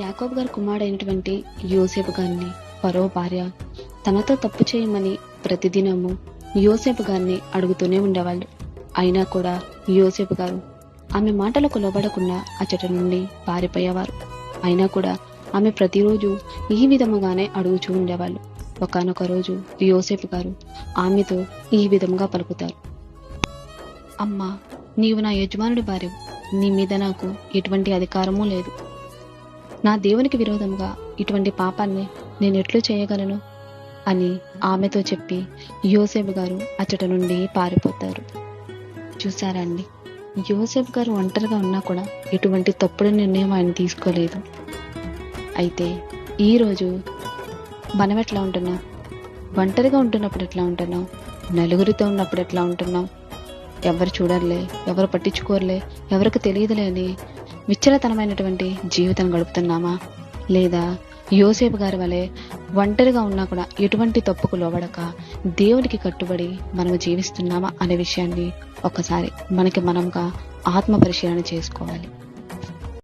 యాకోబ్ గారి కుమారుడైనటువంటి యోసేపు గారిని పరో భార్య తనతో తప్పు చేయమని ప్రతిదినము యోసేపు గారిని అడుగుతూనే ఉండేవాళ్ళు. అయినా కూడా యోసేపు గారు ఆమె మాటలకు లోబడకుండా అచ్చట నుండి పారిపోయేవారు. అయినా కూడా ఆమె ప్రతిరోజు ఈ విధముగానే అడుగుచూ ఉండేవాళ్ళు. ఒకనొక రోజు యోసేపు గారు ఆమెతో ఈ విధముగా పలుకుతారు. అమ్మా నీవు నా యజమానుడి భార్య నీ మీద నాకు ఎటువంటి అధికారమూ లేదు. నా దేవునికి విరోధంగా ఇటువంటి పాపాన్ని నేను ఎట్లు చేయగలను? అని ఆమెతో చెప్పి యోసేపు గారు అచ్చట నుండి పారిపోతారు. చూసారా అండి? యోసేపు గారు ఒంటరిగా ఉన్నా కూడా ఎటువంటి తప్పుడు నిర్ణయం ఆయన తీసుకోలేదు. అయితే ఈరోజు మనం ఎట్లా ఉంటున్నాం? ఒంటరిగా ఉంటున్నప్పుడు ఎట్లా ఉంటున్నాం? నలుగురితో ఉన్నప్పుడు ఎట్లా ఉంటున్నాం? ఎవరు చూడర్లే ఎవరు పట్టించుకోర్లే ఎవరికి తెలియదులే అని విచ్చలతనమైనటువంటి జీవితం గడుపుతున్నామా? లేదా యోసేపు గారి వలె ఒంటరిగా ఉన్నా కూడా ఎటువంటి తప్పుకు లోబడక దేవునికి కట్టుబడి మనము జీవిస్తున్నామా అనే విషయాన్ని ఒకసారి మనకి మనంగా ఆత్మ పరిశీలన చేసుకోవాలి.